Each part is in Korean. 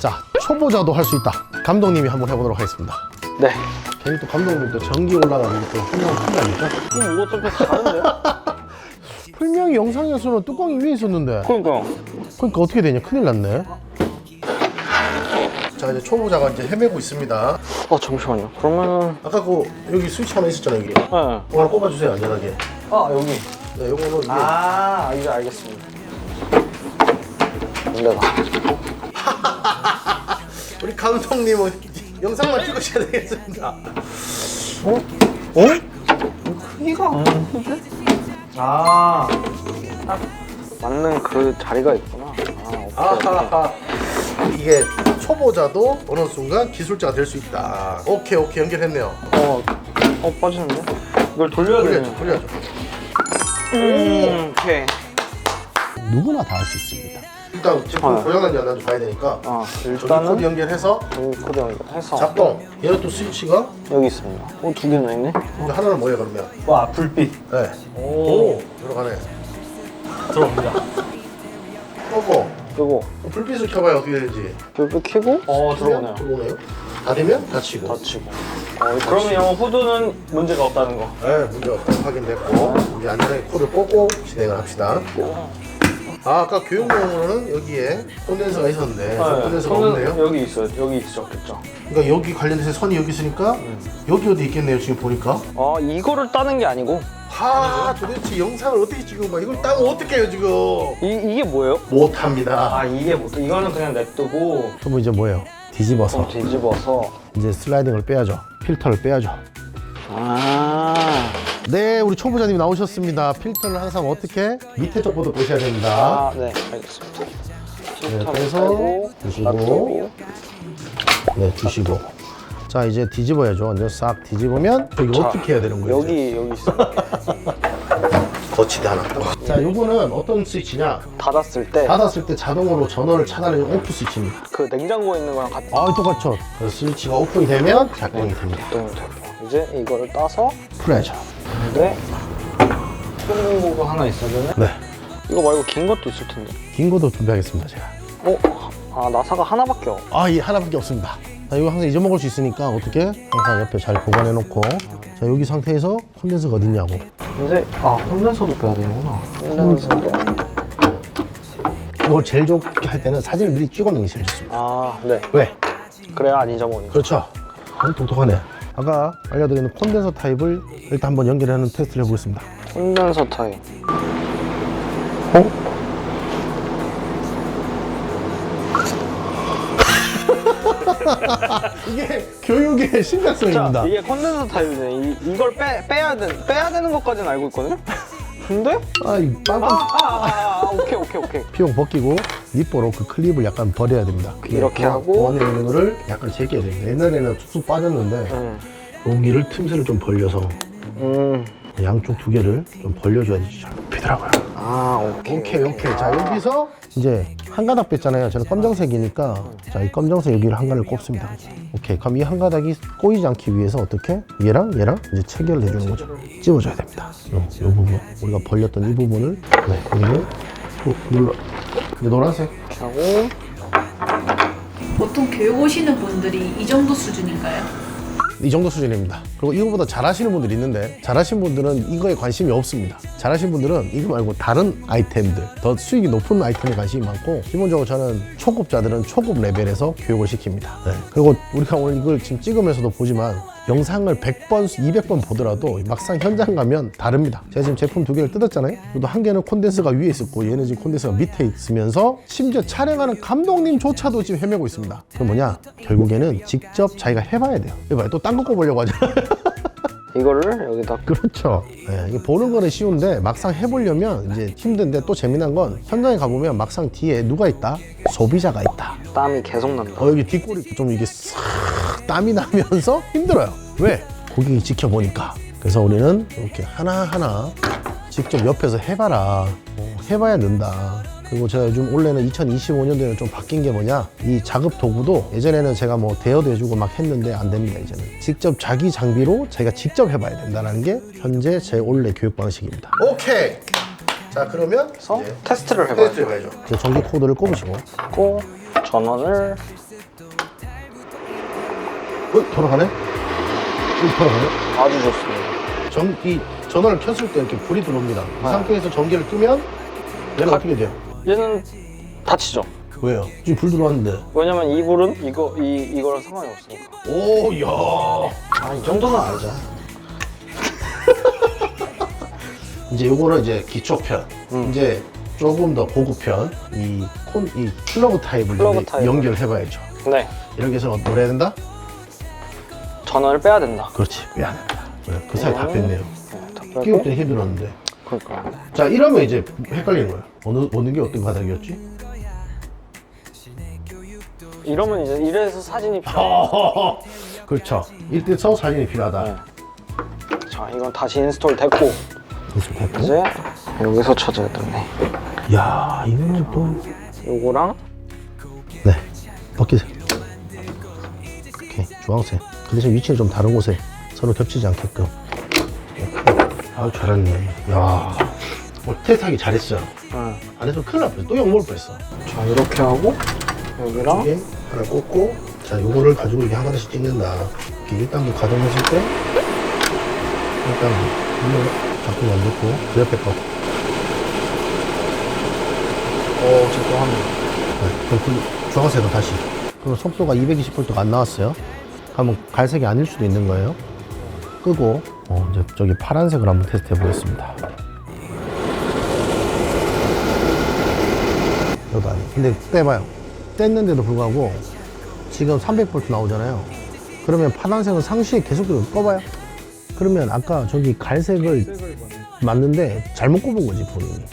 자, 초보자도 할 수 있다. 감독님이 한번 해보도록 하겠습니다. 네. 괜히 또 감독님 또 전기 올라가면 또 훈련 큰다니까. 그럼 뭐 어차피 다른데? 분명히 영상에서는 뚜껑이 위에 있었는데. 그러니까. 그러니까 어떻게 되냐? 큰일 났네. 자, 이제 초보자가 이제 헤매고 있습니다. 아 잠시만요. 그러면은 아까 그 여기 스위치 하나 있었잖아, 여기. 네. 그거 하나 꼽아주세요, 안전하게. 아 여기. 네, 요거는 이게 아 이제 알겠습니다. 문제다. 우리 감독님은 영상만 찍으셔야 되겠습니다. 어? 어? 크기가 안 큰데? 아. 딱 맞는 그 자리가 있구나. 아 오케이. 오케이. 아하하. 이게 초보자도 어느 순간 기술자가 될 수 있다. 오케이, 오케이, 연결했네요. 어, 어 빠지는데? 이걸 돌려야 돌려야죠. 돌려야죠. 음, 오케이. 누구나 다 할 수 있습니다. 일단 제품 아. 고장난지 안 난지 봐야 되니까 아 저기 코드 일단은 연결해서 여기 코드 연결해서 작동. 얘는 또 스위치가 여기 있습니다. 어 두 개나 있네. 이제 하나는 뭐예요 그러면? 와 불빛. 네. 오. 오, 들어가네. 들어옵니다. 끄고 그리고 불빛을 켜봐요 어떻게 되는지. 불빛 켜고 어 켜면 들어오네요. 닫으면 닫히고. 닫히고. 어, 그러면 후드는 문제가 없다는 거. 네, 문제 없다고 확인됐고 이제 안전하게 코드를 꽂고 진행을 합시다. 아, 아까 교육용으로는 여기에 콘덴서가 있었는데 저 콘덴서가 저는 없네요. 여기 있어요. 여기 있었겠죠. 그러니까 여기 관련해서 선이 여기 있으니까 여기 어디 있겠네요 지금 보니까. 아 이거를 따는 게 아니고 하 도대체 영상을 어떻게 찍은 거야? 이걸 따면 어떻게 해요 지금? 이 이게 뭐예요? 못합니다. 아 이게 뭐 이거는 그냥 냅두고 그럼 이제 뭐예요? 뒤집어서 좀 뒤집어서. 이제 슬라이딩을 빼야죠. 필터를 빼야죠. 아. 네, 우리 초보자님 나오셨습니다. 필터를 항상 어떻게 밑에 쪽부터 보셔야 됩니다. 아, 네, 알겠습니다. 네, 필터를 빼서 주시고. 네, 주시고. 자, 이제 뒤집어야죠. 이제 싹 뒤집으면 여기 자, 어떻게 해야 되는 거예요? 여기 여기 있어. 거치대 하나. 자, 요거는 어떤 스위치냐? 닫았을 때 그 닫았을 때 자동으로 전원을 차단하는 오프 스위치입니다. 냉장고에 있는 거랑 같이 아, 똑같죠. 그래서 스위치가 오픈이 되면 작동이 됩니다. 작동이 되고 이제 이거를 따서 풀어야 죠. 근데 손님보가 하나 있어야 되네. 네. 이거 말고 긴 것도 있을 텐데. 긴 거도 준비하겠습니다, 제가. 어? 아 나사가 하나밖에 없. 아, 이 하나밖에 없습니다. 자, 이거 항상 잊어먹을 수 있으니까 어떻게? 항상 옆에 잘 보관해 놓고. 자, 여기 상태에서 콘덴서가 어딨냐고. 근데 아 콘덴서도 빼야 되는구나. 콘덴서도. 이걸 제일 좋게 할 때는 사진을 미리 찍어 놓는 게 제일 좋습니다. 아 네. 왜? 그래야 안 잊어먹으니까. 그렇죠. 똑똑하네. 아까 알려드리는 콘덴서 타입을 일단 한번 연결하는 테스트를 해보겠습니다. 콘덴서 타입. 어? 이게 교육의 자, 심각성입니다. 이게 콘덴서 타입이네. 이, 이걸 빼, 빼야 돼, 빼야 되는 것까지는 알고 있거든요. 근데? 아, 이 아, 빵빵 아, 아, 아, 오케이, 오케이, 오케이. 피용 벗기고 니뽀로 그 클립을 약간 버려야 됩니다. 이렇게 하고. 원에 있는 거를 약간 제껴야 됩니다. 옛날에는 툭툭 빠졌는데 음, 여기를 틈새를 좀 벌려서 음, 양쪽 두 개를 좀 벌려줘야지 잘 뽑히더라고요. 아, 오케이. 오케이 오케이. 자 여기서 이제 한 가닥 뺐잖아요. 저는 검정색이니까 자 이 검정색 여기를 한 가닥을 꼽습니다. 오케이 그럼 이 한 가닥이 꼬이지 않기 위해서 어떻게? 얘랑 얘랑 이제 체결을 해주는 거죠. 찝어줘야 됩니다. 요, 요 부분. 우리가 벌렸던 이 부분을 네 여기를 꾹 눌러. 이제 노란색. 하고, 보통 교육 오시는 분들이 이 정도 수준인가요? 이 정도 수준입니다. 그리고 이거보다 잘하시는 분들이 있는데 잘하신 분들은 이거에 관심이 없습니다. 잘하신 분들은 이거 말고 다른 아이템들, 더 수익이 높은 아이템에 관심이 많고 기본적으로 저는 초급자들은 초급 레벨에서 교육을 시킵니다. 네. 그리고 우리가 오늘 이걸 지금 찍으면서도 보지만 영상을 100번, 200번 보더라도 막상 현장 가면 다릅니다. 제가 지금 제품 두 개를 뜯었잖아요. 그래도 한 개는 콘덴서가 위에 있었고 얘는 지금 콘덴서가 밑에 있으면서 심지어 촬영하는 감독님조차도 지금 헤매고 있습니다. 그럼 뭐냐? 결국에는 직접 자기가 해봐야 돼요. 해봐요. 또 딴 거 꼽으려고 하잖아요. 이거를 여기다. 그렇죠. 네, 이게 보는 거는 쉬운데 막상 해보려면 이제 힘든데 또 재미난 건 현장에 가보면 막상 뒤에 누가 있다? 소비자가 있다. 땀이 계속 난다. 어, 여기 뒷골이 좀 이게 싹 땀이 나면서 힘들어요. 왜? 고객이 지켜보니까. 그래서 우리는 이렇게 하나하나 직접 옆에서 해봐라. 어, 해봐야 는다. 그리고 제가 요즘 올해는 2025년도에는 좀 바뀐 게 뭐냐 이 작업 도구도 예전에는 제가 뭐 대여도 해주고 막 했는데 안 됩니다 이제는 직접 자기 장비로 자기가 직접 해봐야 된다는 게 현재 제 올해 교육 방식입니다 오케이 자 그러면 테스트를 해봐요. 해봐야죠 전기 코드를 꼽으시고 고 전원을 어, 돌아가네? 어, 돌아가네? 아주 좋습니다. 전, 이 전원을 켰을 때 이렇게 불이 들어옵니다. 이 아. 상태에서 전기를 끄면 얘는 어떻게 돼요? 얘는 닫히죠. 왜요? 지금 불 들어왔는데. 왜냐면 이 불은 이거 이 이거랑 상관이 없으니까. 오, 야. 아, 이 정도는 알자. 이제 요거는 이제 기초편. 음. 이제 조금 더 고급편. 이 콘, 이 플러그 타입을 플러그 이제. 연결해봐야죠. 네. 이렇게 해서 뭐 해야 된다? 전원을 빼야 된다. 그렇지. 빼야 된다. 그래, 그 사이 다 뺐네요. 네, 다 빼고. 끼울 때 힘들었는데. 그러니까. 자, 이러면 이제 헷갈리는 거예요. 어느, 어느 게 어떤 바닥이었지? 이러면 이제 이래서 사진이 필요. 그렇죠. 이때 서 사진이 필요하다. 네. 자, 이건 다시 인스톨 됐고 그래서 됐고. 이제 여기서 쳐져야 되네. 야 이거는 또. 요거랑 네. 벗기세요. 오케이. 주황색. 그 대신 위치는 좀 다른 곳에 서로 겹치지 않게끔. 아유, 잘했네. 야 어, 테스트하기 잘했어요. 응. 안 했으면 큰일 날 뻔했어. 또 욕먹을 뻔했어. 자 이렇게 하고 여기랑 이게 하나 꽂고, 자, 요거를 가지고 이게 하나씩 찍는다. 이렇게 1단계 가동했을 때, 1단계. 이거 작동 안 됐고, 그 옆에 거. 오 작동합니다. 네, 그럼 그 주황색으로 다시. 그럼 속도가 220V가 안 나왔어요. 그러면 갈색이 아닐 수도 있는 거예요. 끄고, 어, 이제 저기 파란색을 한번 테스트 해보겠습니다. 이것도 아니. 근데 떼봐요. 뗐는데도 불구하고 지금 300V 나오잖아요. 그러면 파란색은 상시에 계속적으로 꺼봐요. 그러면 아까 저기 갈색을 맞는데 잘못 꼽은 거지, 본인이.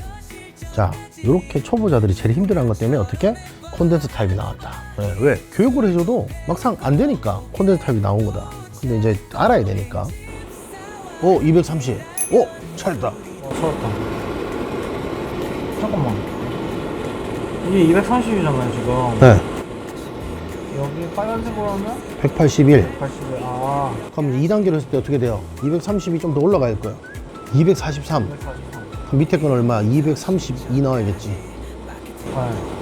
자, 이렇게 초보자들이 제일 힘들어하는 것 때문에 어떻게 콘덴서 타입이 나왔다. 네, 왜? 교육을 해줘도 막상 안 되니까 콘덴서 타입이 나온 거다. 근데 이제 알아야 되니까. 오, 230. 오, 잘했다. 어, 서웠다. 잠깐만. 이게 230이잖아요, 지금. 네, 여기 빨간색으로 하면 181. 81. 아, 그럼 2단계로 했을 때 어떻게 돼요? 230이 좀더 올라갈 거예요. 243. 243. 밑에 건 얼마? 232 나와야겠지. 네.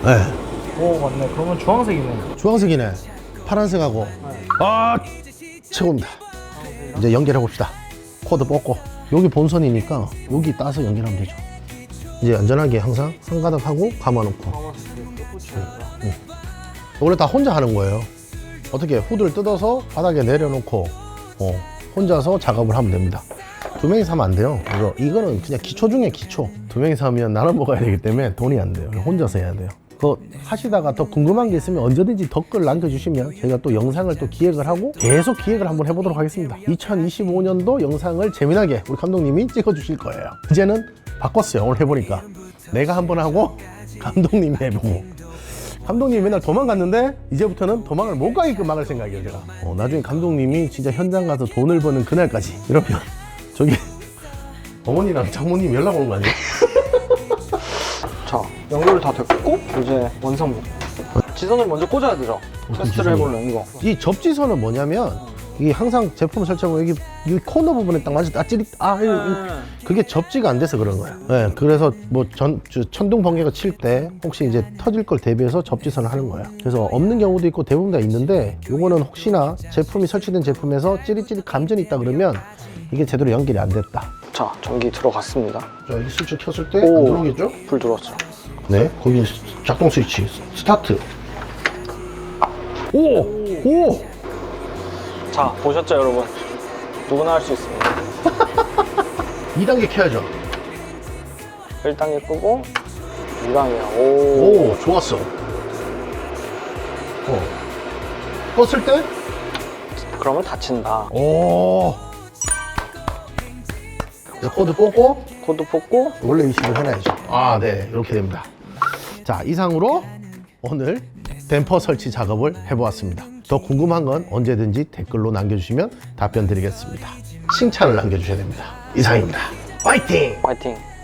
네. 오, 맞네. 그러면 주황색이네. 주황색이네. 파란색하고. 아, 최고입니다. 이제 연결해 봅시다. 코드 뽑고. 여기 본선이니까 여기 따서 연결하면 되죠. 이제 안전하게 항상 한 가닥 하고 감아놓고. 원래 다 혼자 하는 거예요. 어떻게 후드를 뜯어서 바닥에 내려놓고 어, 혼자서 작업을 하면 됩니다. 두 명이서 하면 안 돼요. 이거 이거는 그냥 기초 중에 기초. 두 명이서 하면 나눠 먹어야 되기 때문에 돈이 안 돼요. 혼자서 해야 돼요. 그 하시다가 더 궁금한 게 있으면 언제든지 댓글 남겨주시면 저희가 또 영상을 또 기획을 하고 계속 기획을 한번 해보도록 하겠습니다. 2025년도 영상을 재미나게 우리 감독님이 찍어주실 거예요. 이제는 바꿨어요. 오늘 해보니까 내가 한번 하고 감독님이 해보고. 감독님이 맨날 도망갔는데 이제부터는 도망을 못 가게끔 막을 생각이에요 제가 어, 나중에 감독님이 진짜 현장 가서 돈을 버는 그날까지 이러면 저기 어머니랑 장모님 연락 오는 거 아니에요? 자 연결 다 됐고 이제 원상 지선을 먼저 꽂아야 되죠. 테스트를 지선이요? 해볼래 이거. 이 접지선은 뭐냐면 이게 항상 제품을 설치하고 여기 이 코너 부분에 딱 맞을 때 아찌릿 아 이- 이- 그게 접지가 안 돼서 그런 거예요. 네, 그래서 뭐 전 천둥 번개가 칠 때 혹시 이제 터질 걸 대비해서 접지선을 하는 거예요. 그래서 없는 경우도 있고 대부분 다 있는데 요거는 혹시나 제품이 설치된 제품에서 찌릿찌릿 감전이 있다 그러면 이게 제대로 연결이 안 됐다. 자 전기 들어갔습니다. 자, 이 스위치 켰을 때 오. 안 들어오겠죠? 불 들어왔죠. 네, 거기 작동 스위치 스타트. 오, 오. 자 보셨죠 여러분? 누구나 할 수 있습니다. 2단계 켜야죠. 1단계 끄고 2단계 오. 오, 좋았어. 어. 껐을 때? 그러면 닫힌다. 오. 자, 코드 뽑고, 코드 뽑고 원래 위치를 해놔야죠. 아, 네. 이렇게 됩니다. 자, 이상으로 오늘 댐퍼 설치 작업을 해보았습니다. 더 궁금한 건 언제든지 댓글로 남겨주시면 답변 드리겠습니다. 칭찬을 남겨주셔야 됩니다. 이상입니다. 파이팅! 파이팅.